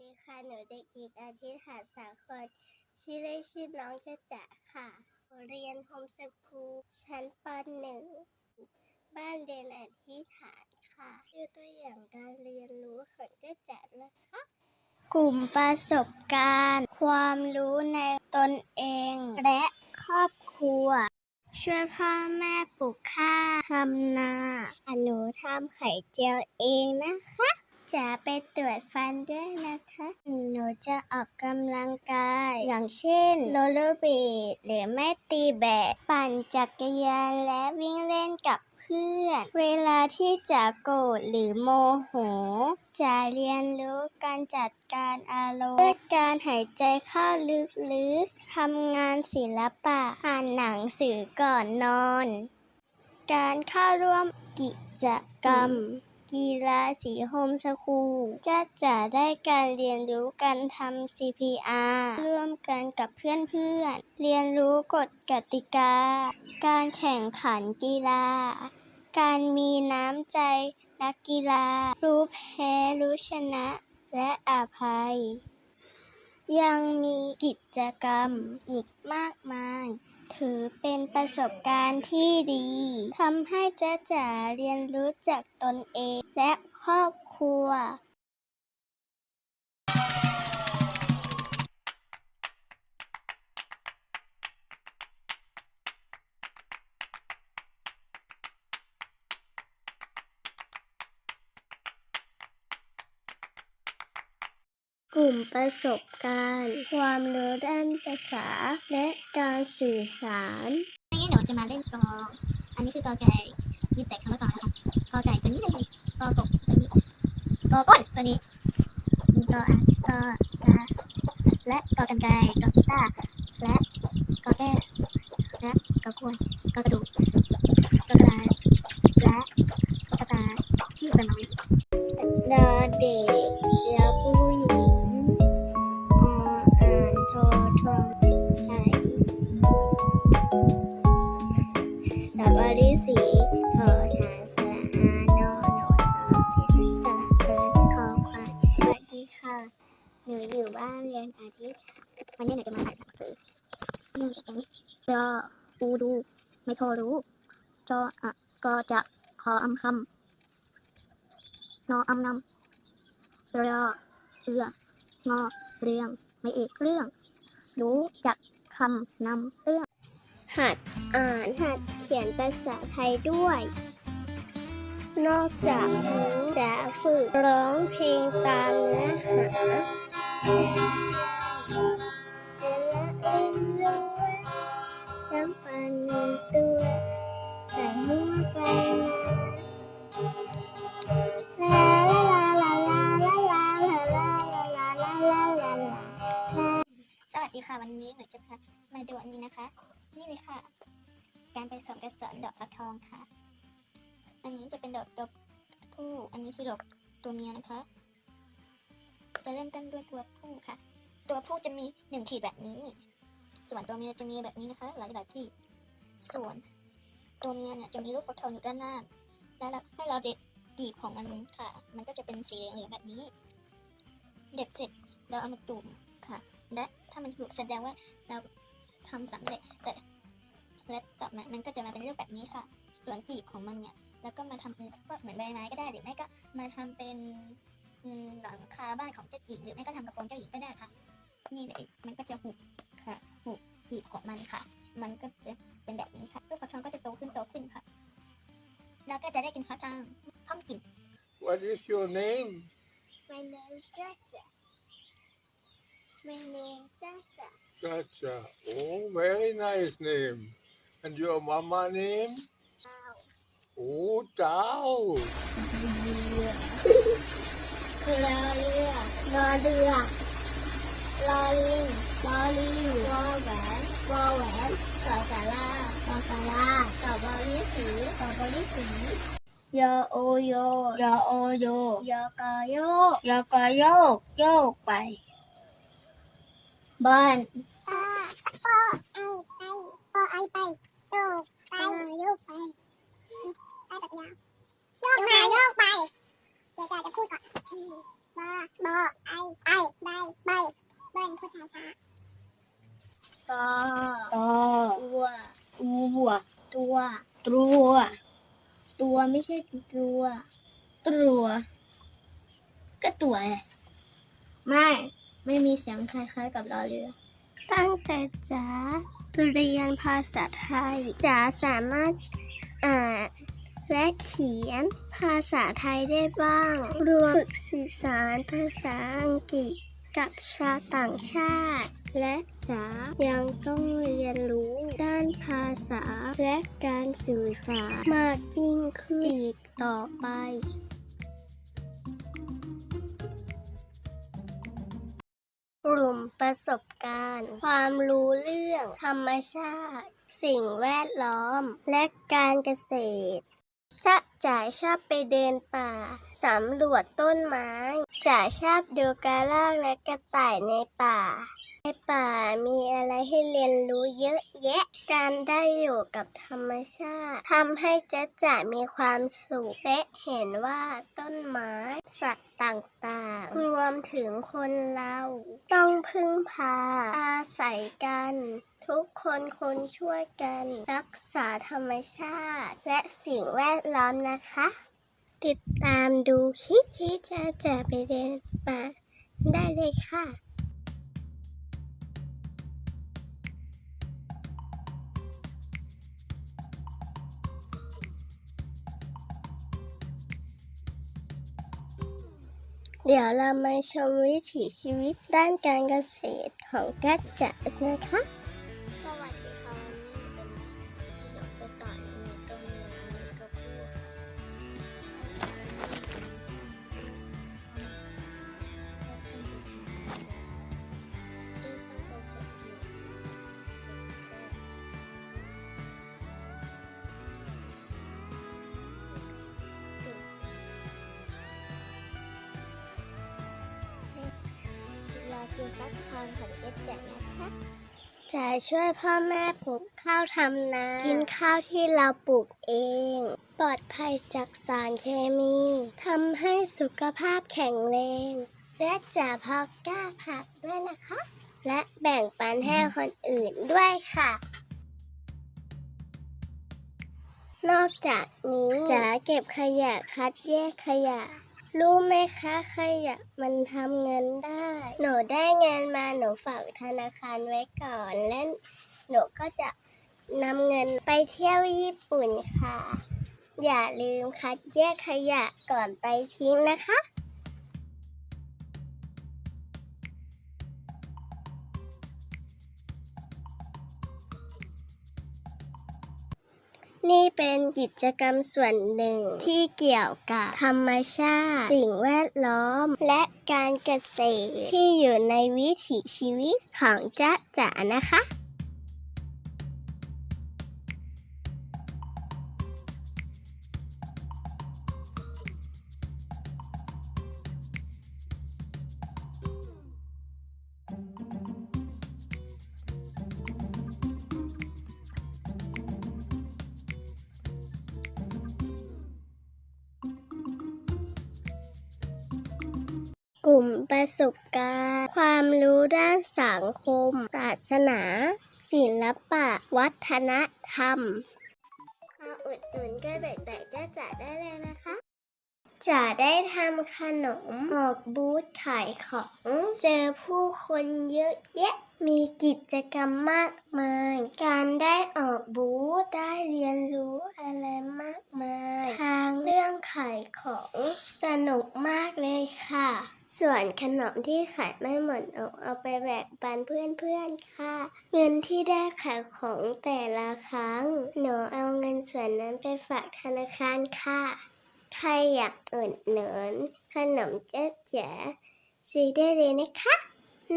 ดีค่ะ หนูเด็กหญิงอาทิตย์หาสาครชื่อเล่นชื่อน้องจะจ๋าค่ะ เรียนโฮมสคูลชั้นป .1 บ้านเรียนอธิษฐานค่ะดูตัวอย่างการเรียนรู้ของจ๊ะจ๋านะคะ กลุ่มประสบการณ์ ความรู้ในตนเอง และครอบครัว ช่วยพ่อแม่ปลูกข้าวทำนา หนูทำไข่เจียวเองนะคะ จะไปตรวจฟันด้วยนะคะ หนูจะออกกำลังกาย อย่างเช่นโรลเลอร์เบดหรือไม่ตีแบดปั่นจักรยานและวิ่งเล่นกับเพื่อน เวลาที่จะโกรธหรือโมโห จะเรียนรู้การจัดการอารมณ์ด้วยการหายใจเข้าลึกๆทำงานศิลปะ อ่านหนังสือก่อนนอน การเข้าร่วมกิจกรรม กีฬาสีโฮมสคูลจะจะได้การเรียนรู้การทำ CPR ร่วมกันกับเพื่อนๆ เรียนรู้กฎกติกา การแข่งขันกีฬา การมีน้ำใจนักกีฬา รู้แพ้รู้ชนะและอภัย ยังมีกิจกรรมอีกมากมาย ถือเป็นประสบการณ์ที่ดีทำให้จ๊ะจ๋าเรียนรู้จากตนเองและครอบครัว กลุ่มประสบการณ์ ความรู้ด้านภาษา และการสื่อสารวันนี้หนูจะมาเล่นกออันนี้คือกอไก่มีแต่คำว่ากอนะคะกอไก่ตัวนี้เลยกอกบตัวนี้กอก้นตัวนี้กออะกอกาและกอกันไกรกอกีตาร์และกอแก้วและกอกวยกอกระดูกกอกระดาและกอกระตาชื่อเป็นน้อยดอเด็ก อะกอจะขออำคำนออำนำรอเอืองอเรียงไม่เอกเรื่อง รู้จักคำนำเรื่อง หัดอ่านหัดเขียนภาษาไทยด้วย นอกจากนี้จะฝึกร้องเพลงตามเนื้อหาจะละเอ็นรู้จำปันตัว สวัสดีค่ะวันนี้หนูจะพามาดูอันนี้นะคะ นี่เลยค่ะ การผสมกระสอนดอกฟักทองค่ะ อันนี้จะเป็นดอกตัวผู้ อันนี้คือดอกตัวเมียนะคะ จะเริ่มต้นด้วยตัวผู้ค่ะ ตัวผู้จะมีหนึ่งขีดแบบนี้ ส่วนตัวเมียจะมีแบบนี้นะคะ หลายหลายขีดส่วน ตัวเมียเนี่ยจะมีลูกฟักทองอยู่ด้านหน้า แล้วให้เราเด็ดดีบของมันค่ะ มันก็จะเป็นสีเหลืองๆแบบนี้ เด็ดเสร็จเราเอามาจุ่มค่ะ และถ้ามันถูกแสดงว่าเราทำสำเร็จแต่และต่อมามันก็จะมาเป็นรูปแบบนี้ค่ะ ส่วนกีบของมันเนี่ย แล้วก็มาทำเป็นก็เหมือนใบไม้ก็ได้หรือไม่ก็มาทำเป็นหลังคาบ้านของเจ้าหญิงหรือไม่ก็ทำกระโปรงเจ้าหญิงก็ได้ค่ะ นี่เลยมันก็จะหุบค่ะหุบกีบของมันค่ะ มันก็จะ เป็นแบบนี้ค่ะลูกฟักทองก็จะโตขึ้นโตขึ้นค่ะ แล้วก็จะได้กินฟักทองห้องกิน What is your name? My name is Jaja. My name is Jaja. Gotcha. Oh, very nice name. And your mama name? Oh, Tao. คือรอเรือรอเรือรอลิงรอลิงวอแหวน วอแหวนสอสาราสอสาราสอบอลิสีสอบอลิสียอโอโยยอโอโยยอกอโยยอกอโยกโยกไปบ้านปอไอไปปอไอไปโยกไปโยกไปไปแบบนี้โยกมาโยกไปเดี๋ยกไอไอ ช้า ตอ ตอ ตัว ตัว ตัว ตัว ตัวไม่ใช่ตัว ตัวก็ตัวไง ไม่ ไม่มีเสียงคล้ายๆกับรอเรือ ตั้งแต่จ๋าเรียนภาษาไทยจ๋าสามารถอ่านและเขียนภาษาไทยได้บ้าง รวมฝึกสื่อสารภาษาอังกฤษกับชาวต่างชาติ และจ๋ายังต้องเรียนรู้ด้านภาษาและการสื่อสารมากยิ่งขึ้นอีกต่อไป กลุ่มประสบการณ์ ความรู้เรื่องธรรมชาติ สิ่งแวดล้อม และการเกษตรจะจ่ายชอบไปเดินป่า สำรวจต้นไม้ จ่ายชอบดูกระรอกและกระต่ายในป่า ในป่ามีอะไรให้เรียนรู้เยอะแยะ การได้อยู่กับธรรมชาติทำให้จ๊ะจ๋ามีความสุขและเห็นว่าต้นไม้ สัตว์ต่างๆ รวมถึงคนเรา ต้องพึ่งพา อาศัยกัน ทุกคนคนช่วยกัน รักษาธรรมชาติ และสิ่งแวดล้อมนะคะ ติดตามดูคลิปที่จะจะไปเดินป่าได้เลยค่ะ เดี๋ยวเรามาชมวิถีชีวิตด้านการเกษตรของกัจจะนะคะ รอกินฟักทองของเจ๊แจ๋นะคะจะช่วยพ่อแม่ปลูกข้าวทำนา กินข้าวที่เราปลูกเอง ปลอดภัยจากสารเคมีทำให้สุขภาพแข็งแรง และจะพอกล้าผักด้วยนะคะ และแบ่งปันให้คนอื่นด้วยค่ะ นอกจากนี้จะเก็บขยะคัดแยกขยะ รู้ไหมคะขยะมันทำเงินได้ หนูได้เงินมาหนูฝากธนาคารไว้ก่อน และหนูก็จะนำเงินไปเที่ยวญี่ปุ่นค่ะ อย่าลืมคัดแยกขยะก่อนไปทิ้งนะคะ นี่เป็นกิจกรรมส่วนหนึ่งที่เกี่ยวกับธรรมชาติ สิ่งแวดล้อม และการเกษตรที่อยู่ในวิถีชีวิตของจ๊ะจ๋านะคะ สบการณ์ ความรู้ด้านสังคม ศาสนา ศิลปะ วัฒนธรรม มาอุดหนุนก็เบ็ดแต่จะจ่าได้เลยนะคะ จะได้ทำขนมออกบูธขายของ เจอผู้คนเยอะแยะ มีกิจกรรมมากมาย การได้ออกบูธได้เรียนรู้อะไรมากมาย ทางเรื่องขายของสนุกมากเลยค่ะ ส่วนขนมที่ขายไม่หมดเอาไปแบ่งปันเพื่อนๆค่ะ เงินที่ได้ขายของแต่ละครั้ง หนูเอาเงินส่วนนั้นไปฝากธนาคารค่ะ ใครอยากอุดหนุนขนมเจ๊แจ๋ซื้อได้เลยนะคะ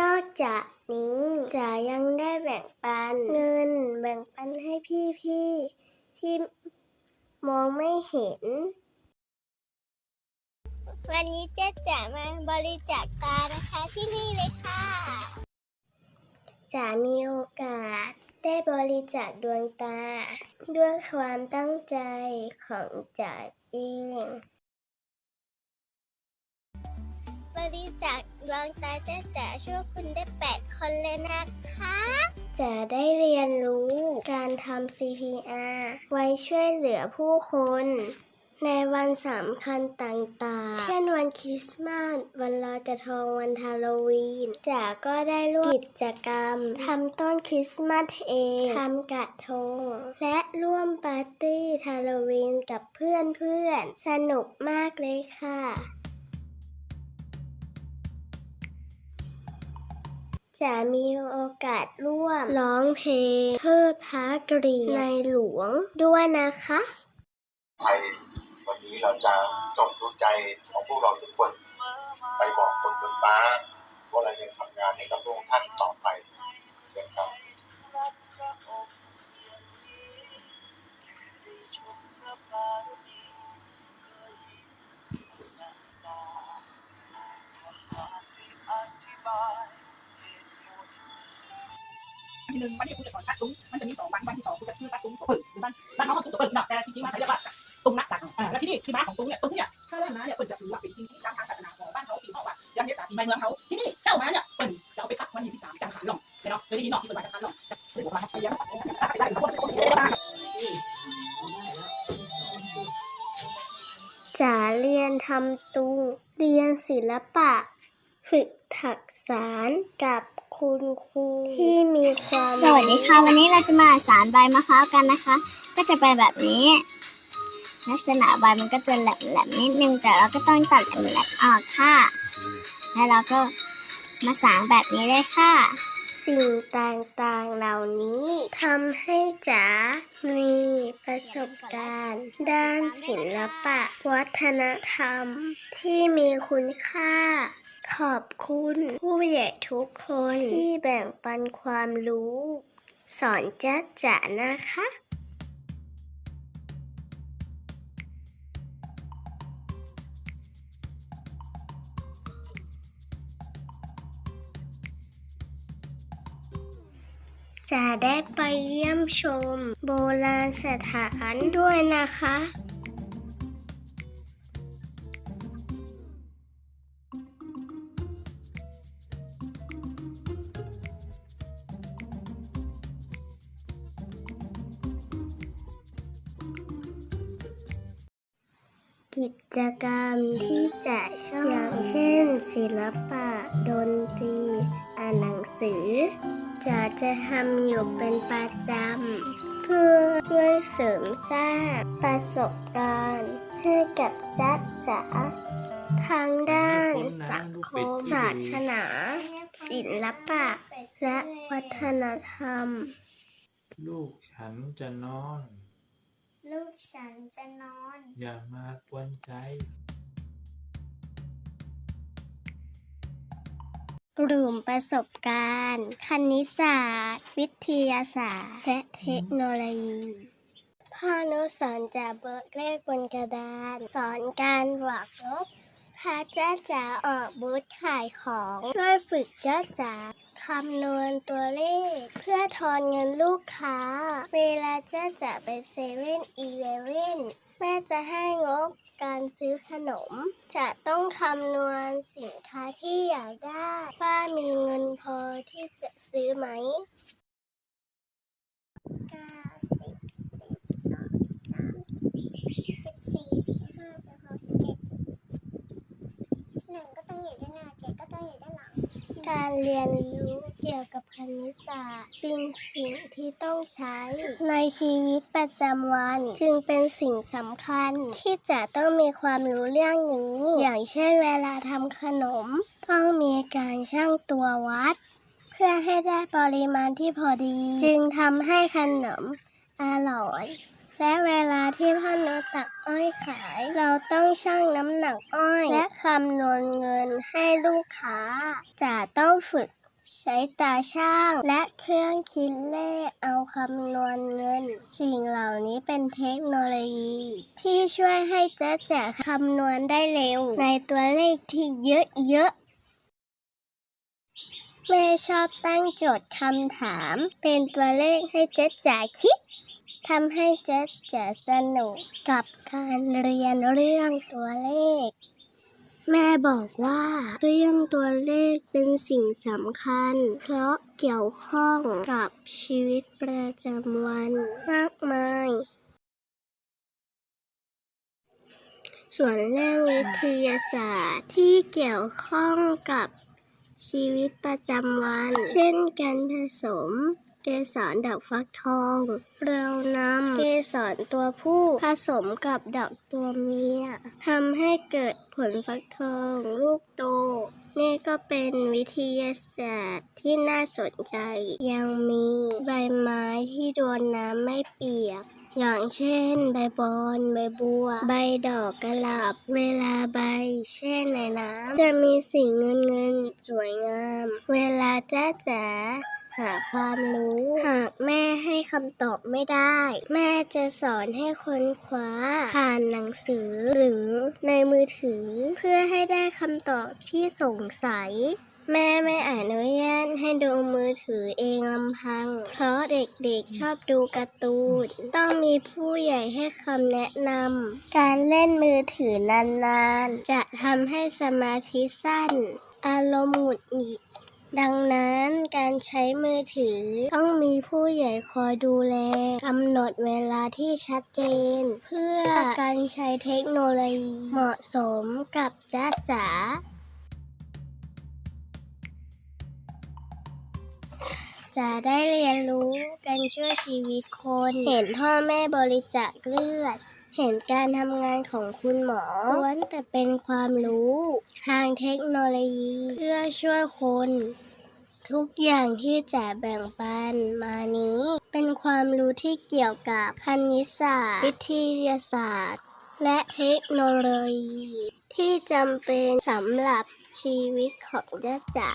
นอกจากนี้จ๋ายังได้แบ่งปันเงินแบ่งปันให้พี่ๆที่มองไม่เห็น วันนี้เจ๊จ๋ามาบริจาคตานะคะที่นี่เลยค่ะจ๋ามีโอกาสได้บริจาคดวงตา ด้วยความตั้งใจของจ๋าเองวริจาคดวงตาเจ๊จ๋าช่วยคุณได้แปดคนเลยนะคะจะได้เรียนรู้การทำ CPR ไว้ช่วยเหลือผู้คน ในวันสำคัญต่างๆ เช่นวันคริสต์มาส วันลอยกระทง วันฮาโลวีนจ๋าก็ได้ร่วมกิจกรรมทำต้นคริสต์มาสเองทำกระทง และร่วมปาร์ตี้ฮาโลวีนกับเพื่อนๆ สนุกมากเลยค่ะจะมีโอกาสร่วมร้องเพลงเพื่อพระกรีในหลวงด้วยนะคะ ทยวันนี้เราจะส่งดวงใจของพวกเราทุกคน ไปบอกคนบนฟ้าว่าเรายังทำงานให้กับพระองค์ท่านต่อไปเชิญครับวันหนึ่งวันที่คุณจะสอนตัดตุ้งมันจะมีสองวันวันที่สองคุณจะคือตัดตุ้งตัวเปิดหรือบ้านบ้านน้องตุ้งตัวเปิดดอกแต่จริงๆมันเขาเรียกว่า ตุ้งนักสัตว์อ่าแล้วที่นี่ที่มาของตุ้งเนี่ยตุ้งเนี่ยถ้าเริ่มมาเนี่ยเปิดจะถือว่าเป็นสิ่งที่ตามทางศาสนาของบ้านเขาปีนอกว่ายังเทศาปีใบเมืองเขาที่นี่เจ้ามาเนี่ยเปิดจะเอาไปพักวันที่สิบสามการขันหลงเนาะเลยที่นี่นอกที่เปิดมาจะขันลงจะบอกว่าไปยังไปได้ทั้งหมดคนเดียวได้จะเรียนทำตุงเรียนศิลปะ ฝึกถักสารกับคุณครูที่มีความ สวัสดีค่ะ วันนี้เราจะมาสารใบมะพร้าวกันนะคะ ก็จะเป็นแบบนี้ ลักษณะใบมันก็จะแหลมๆนิดนึงแต่เราก็ต้องตัดแหลมๆออกค่ะ แล้วเราก็มาสางแบบนี้เลยค่ะ สิ่งต่างๆเหล่านี้ทำให้จ๋ามีประสบการณ์ ด้านศิลปะ วัฒนธรรม ที่มีคุณค่า ขอบคุณผู้ใหญ่ทุกคนที่แบ่งปันความรู้ สอนจ๊ะจ๋านะคะ จะได้ไปเยี่ยมชมโบราณสถานด้วยนะคะ กิจกรรมที่จะชอบอย่างเช่น ศิลปะ ดนตรี อ่านหนังสือจะจะทำอยู่เป็นประจำ เพื่อช่วยเสริมสร้างประสบการณ์ให้กับจัดจ๋าทางด้านสังคมศาสนา ศิลปะ และวัฒนธรรม ลูกฉันจะนอน ลูกฉันจะนอน อย่ามากวนใจ กลุ่มประสบการณ์ คณิตศาสตร์ วิทยาศาสตร์ และเทคโนโลยีพ่อนุสอนจะเบิกเลขบนกระดาน สอนการบวกลบพาจ้าจ๋าออกบูธขายของ ช่วยฝึกเจ้าจ๋าคำนวณตัวเลข เพื่อทอนเงินลูกค้า เวลาเจ้าจ๋าไปเซเว่นอีเลเว่นแม่จะให้งบ การซื้อขนม จะต้องคำนวณสินค้าที่อยากได้ ว่ามีเงินพอที่จะซื้อไหมเก้าสิบสิบสองสิบสามสิบสี่สิบห้าสิบหกสิบเจ็ด หนึ่งก็ต้องอยู่ด้านหน้าเจ็ดก็ต้องอยู่ด้านหลัง การเรียนรู้เกี่ยวกับคณิตศาสตร์ เป็นสิ่งที่ต้องใช้ ในชีวิตประจำวัน จึงเป็นสิ่งสำคัญ ที่จะต้องมีความรู้เรื่องนี้ อย่างเช่นเวลาทำขนม ต้องมีการชั่งตัววัด เพื่อให้ได้ปริมาณที่พอดี จึงทำให้ขนมอร่อย และเวลาที่พ่อนุชตักอ้อยขาย เราต้องชั่งน้ำหนักอ้อย และคำนวณเงินให้ลูกค้า จะต้องฝึกใช้ตาช่างและเครื่องคิดเลขเอาคำนวณเงิน สิ่งเหล่านี้เป็นเทคโนโลยี ที่ช่วยให้เจ๊แจ๋คำนวณได้เร็ว ในตัวเลขที่เยอะๆแม่ชอบตั้งโจทย์คำถาม เป็นตัวเลขให้เจ๊จ๋าคิด ทำให้เจ๊จะสนุกกับการเรียนเรื่องตัวเลข แม่บอกว่าเรื่องตัวเลขเป็นสิ่งสำคัญ เพราะเกี่ยวข้องกับชีวิตประจำวันมากมาย ส่วนเรื่องวิทยาศาสตร์ที่เกี่ยวข้องกับชีวิตประจำวัน เช่นการผสม เกสรดอกฟักทอง เรานำเกสรตัวผู้ผสมกับดอกตัวเมียทำให้เกิดผลฟักทองลูกโต นี่ก็เป็นวิทยาศาสตร์ที่น่าสนใจ ยังมีใบไม้ที่โดนน้ำไม่เปียกอย่างเช่น ใบบอนใบบัว ใบดอกกระหล่ำเวลาใบ แช่ในน้ำจะมีสีเงินเงินสวยงาม เวลาจ้าจ๋า หาความรู้ หากแม่ให้คำตอบไม่ได้ แม่จะสอนให้ค้นคว้า ผ่านหนังสือหรือในมือถือ เพื่อให้ได้คำตอบที่สงสัย แม่ไม่อนุญาตให้ดูมือถือเองลำพัง เพราะเด็กๆชอบดูการ์ตูน ต้องมีผู้ใหญ่ให้คำแนะนำ การเล่นมือถือนานๆ จะทำให้สมาธิสั้น อารมณ์หงุดหงิด ดังนั้นการใช้มือถือต้องมีผู้ใหญ่คอยดูแลกำหนดเวลาที่ชัดเจน เพื่อการใช้เทคโนโลยีเหมาะสมกับจ้าจ๋าจะได้เรียนรู้การช่วยชีวิตคน เห็นพ่อแม่บริจาคเลือด เห็นการทำงานของคุณหมอล้วนแต่เป็นความรู้ ทางเทคโนโลยี เพื่อช่วยคน ทุกอย่างที่จะแบ่งปันมานี้ เป็นความรู้ที่เกี่ยวกับคณิตศาสตร์ วิทยาศาสตร์ และเทคโนโลยี ที่จำเป็นสำหรับชีวิตของจ้าจ๋า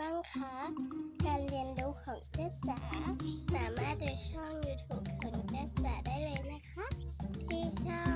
บ้างคะ การเรียนรู้ของเจ๊จ๋าสามารถดูช่อง YouTube ของเจ๊จ๋าได้เลยนะคะ ที่ช่อง